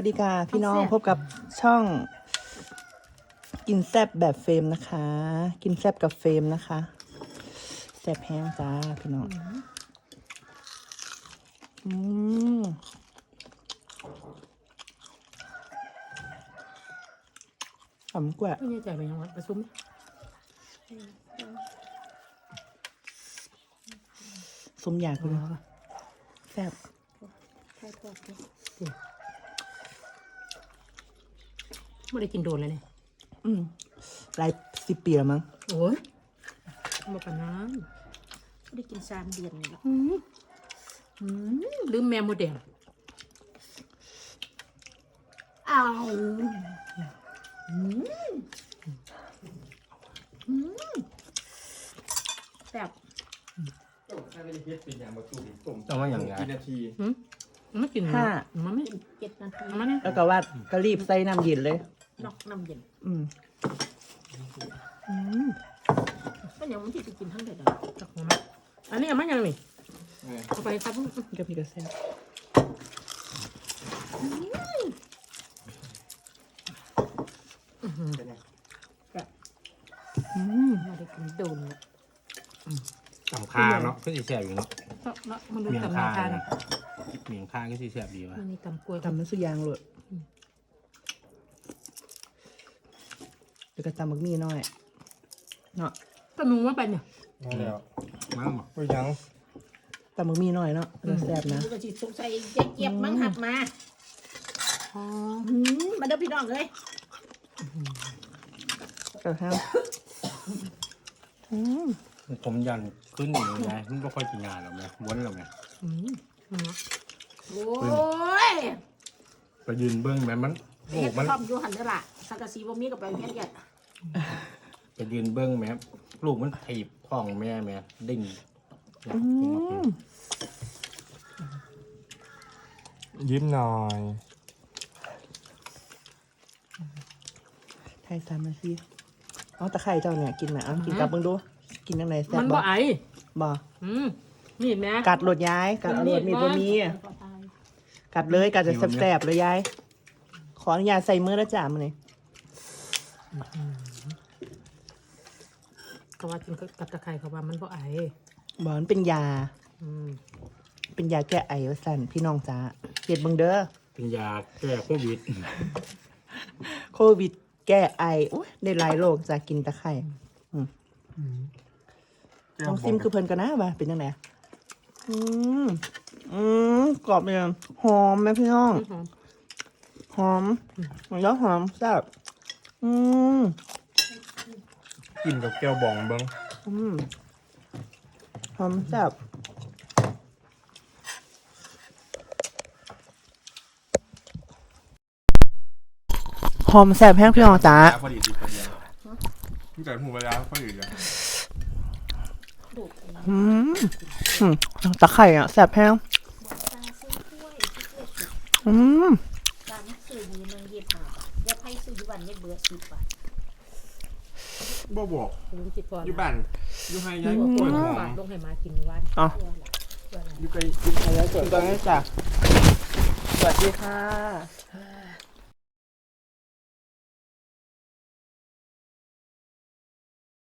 หมดสวัสดีค่ะพี่น้องเอาแซ่บพบกับช่อง กินแซบแบบเฟรมนะคะ กินแซบกับเฟรมนะคะแซบแห้งจ้าพี่น้องอืมหอมกว่าไม่แน่ใจไปยังไงประชุมสมอยากเลยแซบ ไม่ได้กินโดนเลยเนี่ยอืมหลายสิบปีแล้วมั้งโอ้ยมาปานนั้นไม่ได้กินสามเดือนเลยหรอกอืมอืมลืมแมวโมเดลอ้าวแซ่บถ้าไม่ได้เฮ็ดเป็นอย่างมาตุ่มตุ่มต้องว่าอย่างไร กี่นาทีหืมมันไม่กินห้า มันไม่กินเจ็ดนาทีมันเนี่ยแล้วก็ว่าก็รีบใส่น้ำเย็นเลย นอกน้ำเย็นอืมอืมก็ยังมันที่จะกินทั้งเดือนจักหัวมันอันนี้เอามันยังไงเออเอาไปครับเดี๋ยวพี่ก็แซบเป็นไงอืมไม่ได้กินโดนเลยตำคาเนาะก็สีแสบอยู่เนาะเนาะมันดูเมียงตำคานาคาเนนะเมียงคาก็สีแสบดีว่ะมันมีตำกล้วยทำมันสุกอยางเลย เดี๋ยวก็ตำบักมี่หน่อยเนาะก็นุ่งว่าไปเนี่ยมาแล้วมาบ่ไปยังตำบักมี่หน่อยเนาะจะแซ่บนะก็จิสงสัยเจ๊เจี๊ยบมั้งหับมาอ๋อหืมมาเด้อพี่น้องเลยกระทั่งอืมผมยันขึ้นอย่างไรมันไม่ค่อยกินงานหรอกแม่วนหรอกแม่อืมเนาะโอ้ยไปยืนเบิ้งแม่มันลูเฮ็กดมันพร้อมอยู่หันเด้อล่ะสังกะสีบ่มีกับไปเฮ็ดกัน ไปยืนเบิ้งแม่ลูกมันถีบท้องแม่แม่ดิ้นอยากอืกินมากินมยิ้มหน่อยไทยสามนาทีเอาตะไคร่เจ้าเนี่ยกินไหมเอากินกับเบิ่งดูกินยังไงแซ่มับนบ่บ่ไอบ่อืมนี่แม่กัดโหลดย้ายกัดเอาโหลดมีดบ่มีพอตายกัดเลยกัดจะแซ่บๆเลยยาย ขออนุญาตใส่มือแล้วจ้ามันนี่ เขาว่ากินกับตะไคร้เขาว่ามันบ่ไอบ่มันเป็นยา อืมเป็นยาแก้ไอว่าสั่นพี่น้องจ้าเฮ็ดเบิ่งเด้อเป็นยาแก้โควิดโควิดแก้ไอโอ้ยได้หลายโรคจ้ากินตะไคร่อืมต้องซิมคือเพิ่นกันนะว่าเป็นจังไดอืมอืมกรอบเลยอะหอมไหมพี่น้อง หอมหอมมันแล้วหอมแซ่บอืม กินกับแก้วบองเบิ้งอืมหอมแซ่บหอมแซ่บแห้งพี่น้องจ้าพอดีดีพอดีตั้งแต่หูเวลาพอดีเลยดูดอืมอืมตะไคร่อะแซ่บแห้งตาซื้อกล้วยซื้อกล้วยสุกอืม ตามซื้อมือนึงเย็ บห้าบาทเดี๋ยวไผซื้ออยู่วันเย็บเบื่อสิบบาทบ่บอกลุงจิตก่อนอยู่บ้านอยู่ให้ยายกกล้วยหอบาทมลงให้มากินวันอ๋อตัวละตัวละอยู่ไกลอยู่แล้วสวัสดีจ้ะสวัสดีค่ะ